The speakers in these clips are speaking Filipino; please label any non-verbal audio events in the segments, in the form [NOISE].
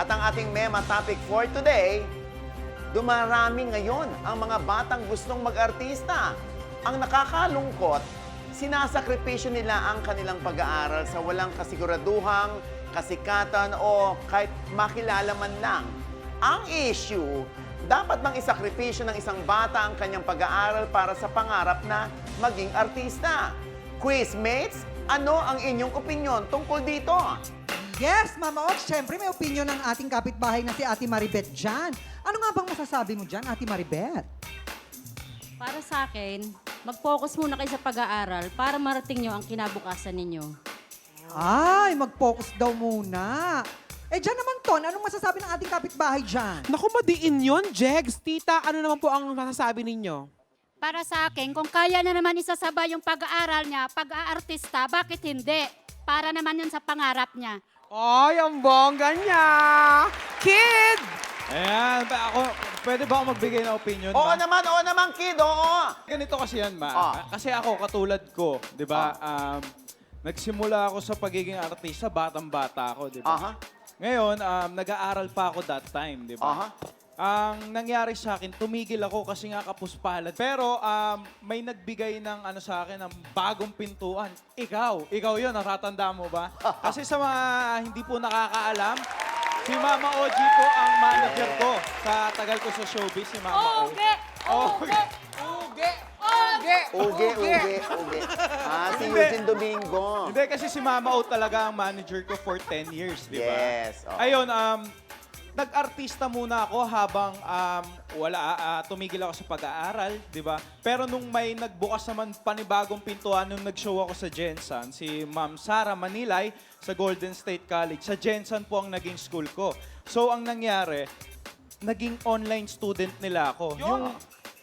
At ang ating mema topic for today, dumarami ngayon ang mga batang gustong mag-artista. Ang nakakalungkot, sinasakripisyo nila ang kanilang pag-aaral sa walang kasiguraduhang, kasikatan o kahit makilala man lang. Ang issue, dapat bang isakripisyo ng isang bata ang kanyang pag-aaral para sa pangarap na maging artista? Quizmates, ano ang inyong opinion tungkol dito? Yes, Mama Ox, syempre may opinion ng ating kapitbahay na si Ate Maribet dyan. Ano nga bang masasabi mo dyan, Ate Maribet? Para sa akin, mag-focus muna kayo sa pag-aaral para marating nyo ang kinabukasan ninyo. Ay, mag-focus daw muna. Eh, dyan naman, Ton, anong masasabi ng ating kapitbahay dyan? Naku, madiin yun, Jegs. Tita, ano naman po ang masasabi ninyo? Para sa akin, kung kaya na naman isasabay yung pag-aaral niya, pag-aartista, bakit hindi? Para naman yun sa pangarap niya. Ay, ang bongga niya! Kid! Ayan, ba ako, pwede ba ako magbigay ng opinion? Oo ma? naman, oo naman, kid, oo. Ganito kasi yan, ma. Ah. Kasi ako, katulad ko, di ba? Um, nagsimula ako sa pagiging artista, batang-bata ako, di ba? Aha. Ngayon, um, nag-aaral pa ako that time, di Aha. Ang nangyari sa akin, tumigil ako kasi nga kapuspalad. Pero um, may nagbigay ng ano sa akin ng bagong pintuan. Ikaw, ikaw 'yon, natatanda mo ba? [LAUGHS] Kasi sa mga hindi po nakakaalam, si Mama Oji po ang manager ko sa tagal ko sa showbiz, si Mama O. Uge! Uge! Uge! Uge! Uge, uge, uge. Ah, si Hindi. Eugene Domingo. Hindi, kasi si Mama O talaga ang manager ko for 10 years, di ba? Yes, oh. Ayun, um, nag-artista muna ako habang um, wala, ah, tumigil ako sa pag-aaral, di ba? Pero nung may nagbukas naman panibagong pintuan, nung nag-show ako sa Jensen, si Ma'am Sara Manilay sa Golden State College, sa Jensen po ang naging school ko. So, ang nangyari, naging online student nila ako. Yung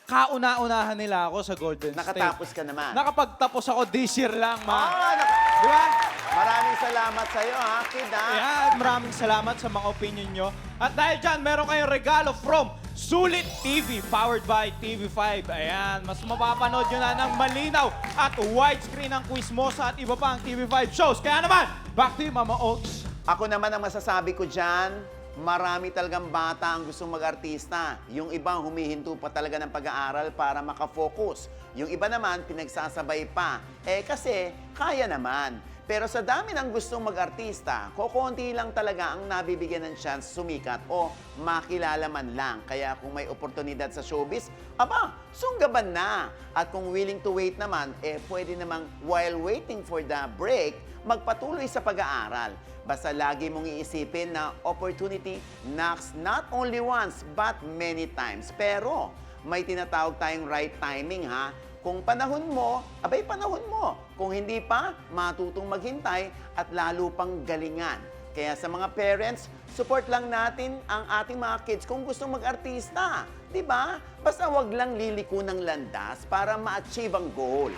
kauna-unahan nila ako sa Golden State. Nakatapos ka naman. Nakapagtapos ako this year lang, ma. Ah, nak- Di ba? Salamat sa iyo, ha, kid, ha? Ayan, maraming salamat sa mga opinion nyo. At dahil dyan, meron kayong regalo from Sulit TV, powered by TV5. Ayan, mas mapapanood nyo na ng malinaw at widescreen ang Quizmosa at iba pa ang TV5 shows. Kaya naman, back to you, Mama Oaks. Ako naman ang masasabi ko dyan, marami talagang bata ang gustong mag-artista. Yung ibang humihinto pa talaga ng pag-aaral para makafocus. Yung iba naman, pinagsasabay pa. Eh kasi, kaya naman. Pero sa dami ng gustong mag-artista, kokonti lang talaga ang nabibigyan ng chance sumikat o makilala man lang. Kaya kung may oportunidad sa showbiz, aba, sunggaban na. At kung willing to wait naman, eh pwede namang while waiting for the break, magpatuloy sa pag-aaral. Basta lagi mong iisipin na opportunity knocks not only once but many times. Pero may tinatawag tayong right timing ha. Kung panahon mo, abay panahon mo. Kung hindi pa, matutong maghintay at lalo pang galingan. Kaya sa mga parents, support lang natin ang ating mga kids kung gustong mag-artista. ba? Basta wag lang liliko ng landas para ma-achieve ang goal.